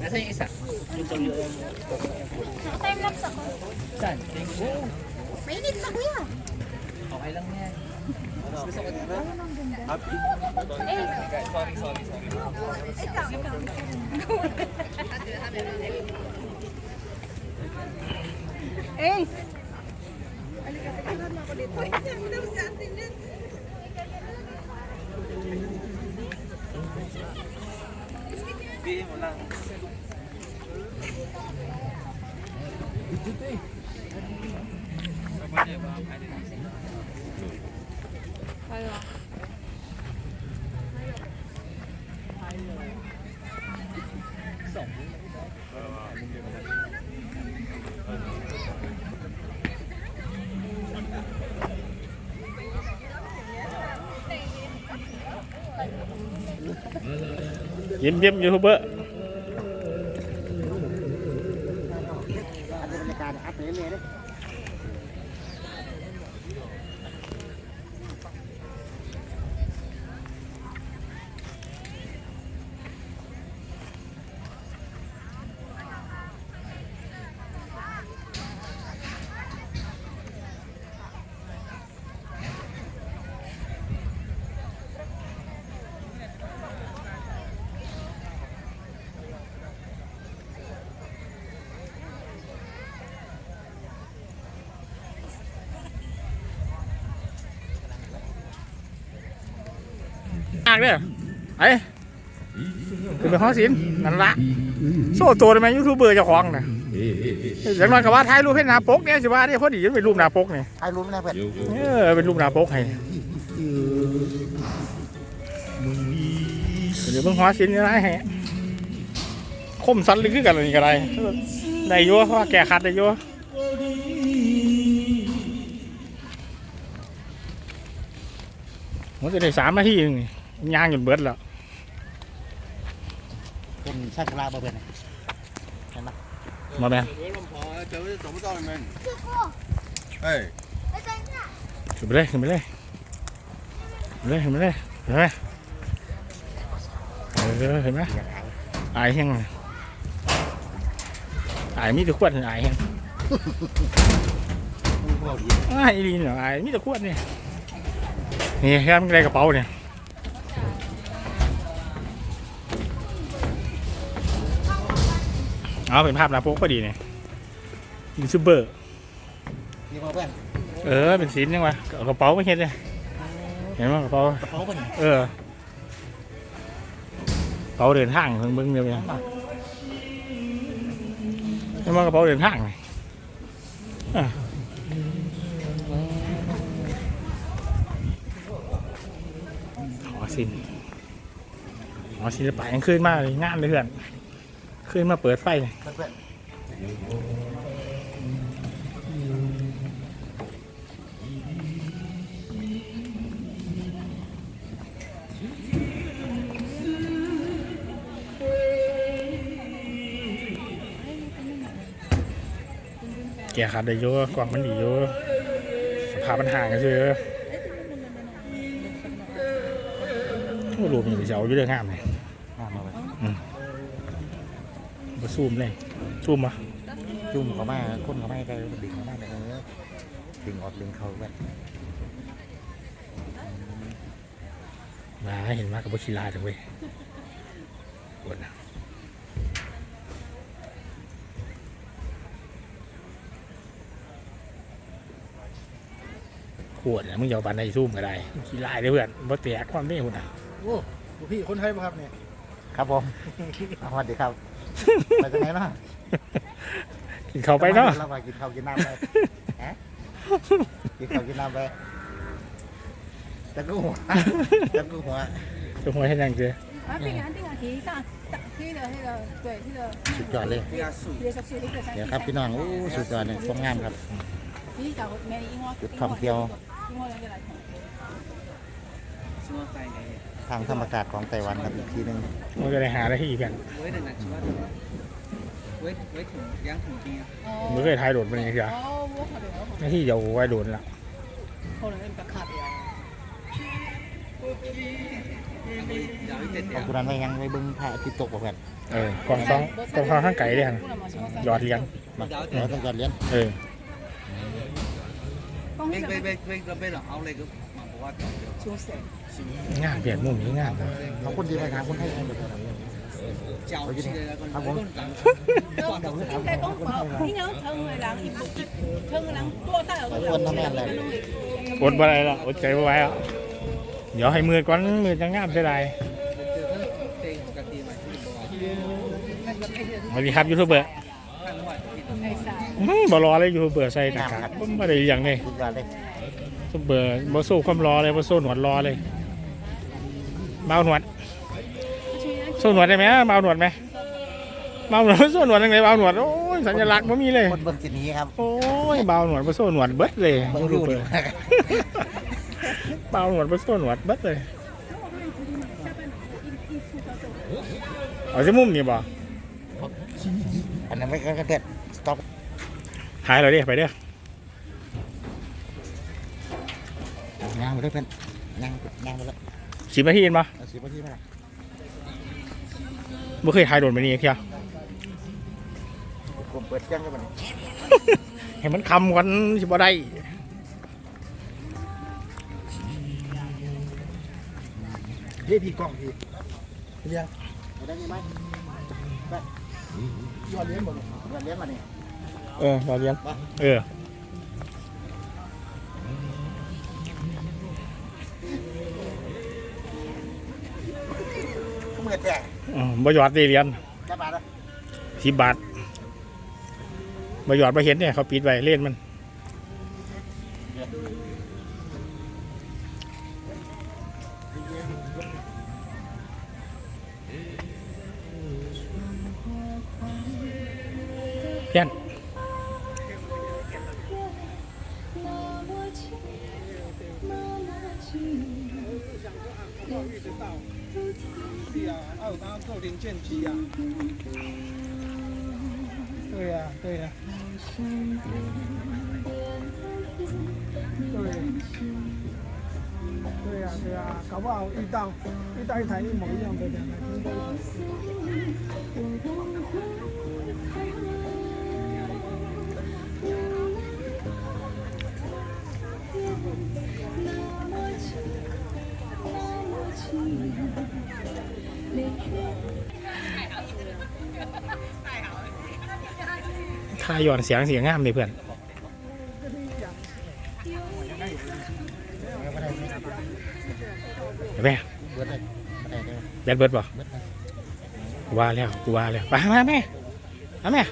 Nasa yung isa? Time lapse ako. Saan? Mainit na kuya. Okay lang yan. Gusto ko dito? Happy? Sorry, sorry, sorry. Ikaw, ikaw. Ace! Halika, tignan mo ako dito. ยิ้มยิ้มยูทูบเบอร์บรรยากาศอัพเรื่อยเลยอ่างเด้อไอ้คือเป็นห้องศิลป์นั่นละโซ่ตัวได้ไหมยูทูบเบอร์เจ้าของน่ะอย่างน้อยก็ว่าถ่ายรูปให้หน้าปกเนี่ยสิว่าเนี่ยพอดีมันเป็นรูปหน้าปกนี่ถ่ายรูปนะเพื่อนเออเป็นรูปหน้าปกให้เดี๋ยวเบิ่งหัวศิลป์นี่ไรให้คมสันลึกคือกันอันนี่ก็ได้ได้อยัวเพราะว่าแก่ขัดได้อยัวมันจะได้สามนาทีหนึงนี่ ย่างจนเบิดแล้วเป็นซากลาะบ่เป็นเห็นปะมาแม่เฮ้ยขึ้นไปเลยขึ้นไปเลยขึ้ไปเลยขึ้นไปเลยเห็นไหมเห็นไหมอายแห้งอายมีแต่ขวดอายแห้งอายอีลีเหรออายมีแต่ขวดเนี่ยนี่แค่ไม่ได้กระเป๋าเนี่ย เอาเป็นภาพหนาปกพอดีเนี่ยยูทูบเบอร์นี่มาเพื่อนเออเป็นสินยังวะเอากระเป๋าไม่เห็นเลยเห็นไหมกระเป๋ากระเป๋าเพื่อนเออกระเป๋าเดินทางเพิ่งเบิ่งเดียวยังเห็นไหมกระเป๋าเดินทางไงอะขอสินขอศิลปะยังขึ้นมากเลยงานเลยเพื่อน ขึ้นมาเปิดไฟเลยเพื่อนแกขัดได้เยอะกล่องมันดีเยอะสภาพมันห่างกันเยอะโอ้รูปนี่เอาอยู่เรื่องงามเลย ซูมเลยซูมอะจุ่มเขามาคนเขาไม่ได้ดึงเขามาเลยดึงออกดึงเขาแบบมาเห็นมากกับชิลาจังเว้ยปวดนะขวดนะมึงยาวปันในซูมก็ได้ชิลาเลยเพื่อนบ่แตกความเม่หุ่นอะโอ้พี่คนไทยปะครับเนี่ยครับผมสวัสดีครับ ไปจากไหนเนาะ กินเข้าไปเนาะ เราไปกินข้าวกินน้ำไปฮะกินข้าวกินน้ำไปจะกูหัวจะกูหัว จะหัวให้นั่งเจอ 啊，这个这个第一个，这个这个对这个 สุดยอดเลย 比较素。这个是这个 เดี๋ยวครับพี่น้องโอ้สุดยอดเลยสวยงามครับ 第一个没英文， จุดท่องเที่ยว 英文人就来看。什么翻译？ ทางธรรมกาศของไต้หวันครับอีกทีหนึ่งมันจะได้หาอะไรให้อีกกันมันก็ยทายโดดมันเองเชียวที่เดียวไว้โดดละเอาคุณนั้นไปยังไปเบิ้งพระอาทิตย์ตกบแบบเออก่อนซ้องตรงข้างข้างไก่เลยฮะหยอดเลี้ยงมาเราต้องยอดเลี้ยงเออไปไปไปไปเบรกเราเบรหรอเอาเลยกู งามเปลี่ยนมุมนี้งามเลย เขาคนดีไปทางคนไทยกันเดี๋ยว 脚气的那个，那个长。应该讲冇，你讲疼的人，伊不疼的人多大有 เขาคนทำงานอะไร อดบ่ได้ละอดใจบ่ไหวอ่ะเดี๋ยวให้มือก่อนมือจะงามเสียดายสวัสดีครับยูทูบเบอร์ 哎啥？ อื้อบ่รอเลยยูทูบเบอร์ใส่หน้ากากบ่บ่ได้อย่างเลย สุดยอดเลย ยูทูบเบอร์บ่สู้ความรอเลยบ่สู้หนวดรอเลยเบาหนวดสู้หนวดได้ไหมเบาหนวดไหมเบาหนวดบ่สู้หนวดยังไงเบาหนวดโอ้ยสัญลักษณ์บ่มีเลยคนเบิ้งสิหนี้ครับโอ้ยเบาหนวดบ่สู้หนวดเบิดเลยเบิ้งยูรูทูบเบดีอร์เบาหนวดบ่สู้หนวดเบิดเลยเอาที่มุมนี่บ่อันนั้นไม่ก็เด็ดสต็อปถ่ายเราดิไปเด้อ ย่างไปเลยเพื่อนย่างย่างไปแล้วสิบนาทีเห็นปะเอาสิบนาทีมาบ่เคยถ่ายโดนไปนี่เพียผมเปิดเครื่องกันบัดนี้เห็นมันคำกันสิบ่ได้ เฮ้ยพี่กล้องพี่เรียงเอาได้ไหมยอดเลี้ยงหมดเลยเงินเลี้ยงมาเนี่ยเออเราเลี้ยง เออ มือแตกอืมบ่หยอดได้เรียนจะบาทละสิบบาทบ่หยอดบ่เห็นเนี่ยเขาปิดไว้เล่นมันเพี้ยน 零件机呀、对呀、对呀、对。对呀、对呀、搞不好遇到遇到一台一模一样的两台。ถ่ายย้อนเสียงเสียงงามเลยเพื่อนเห็นไหมเบิดเลยไม่ได้เลยแบดเบิร์ดป่ะเบิดเลยกูว่าแล้วกูว่าแล้วไปมาแม่มาแม่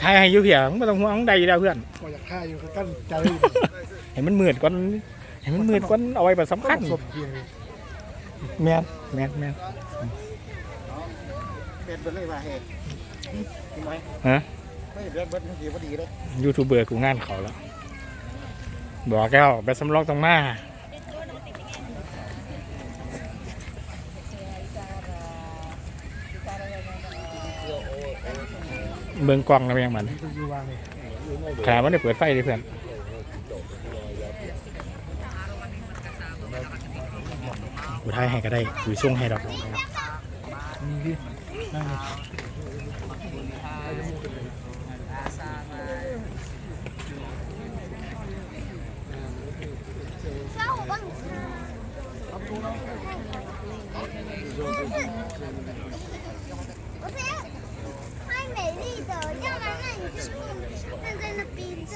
ให้ให้อยูเพียมึงไม่ต้องห่วงได้อยู่แล้วเพื่อนก็อยากฆ่าอยู่ก็กั้นใจเห็นมันมืดก่อนเห็นมันมืดก่อนเอาไว้แบบสำคัญศพเพียง แมนแมนแมนเบ็ดเบิดเลยว่าเฮ้ยทำไมฮะไม่เบ็ดเบิดมันดีพอดีเลยยูทูบเบอร์กูงานเขาแล้ว บอกแก้วแบบสำรองตรงหน้าเบิ่งกล้องแล้วยังมันอยู่วางเลยขนาดมันได้เปิดไฟเลยเพื่อน กูทายให้ก็ได้กูช่วงให้ดอก มีพี่นั่งเลย 小伙帮你擦。不是，太美丽的，要不然那你就不能 เดี๋ยว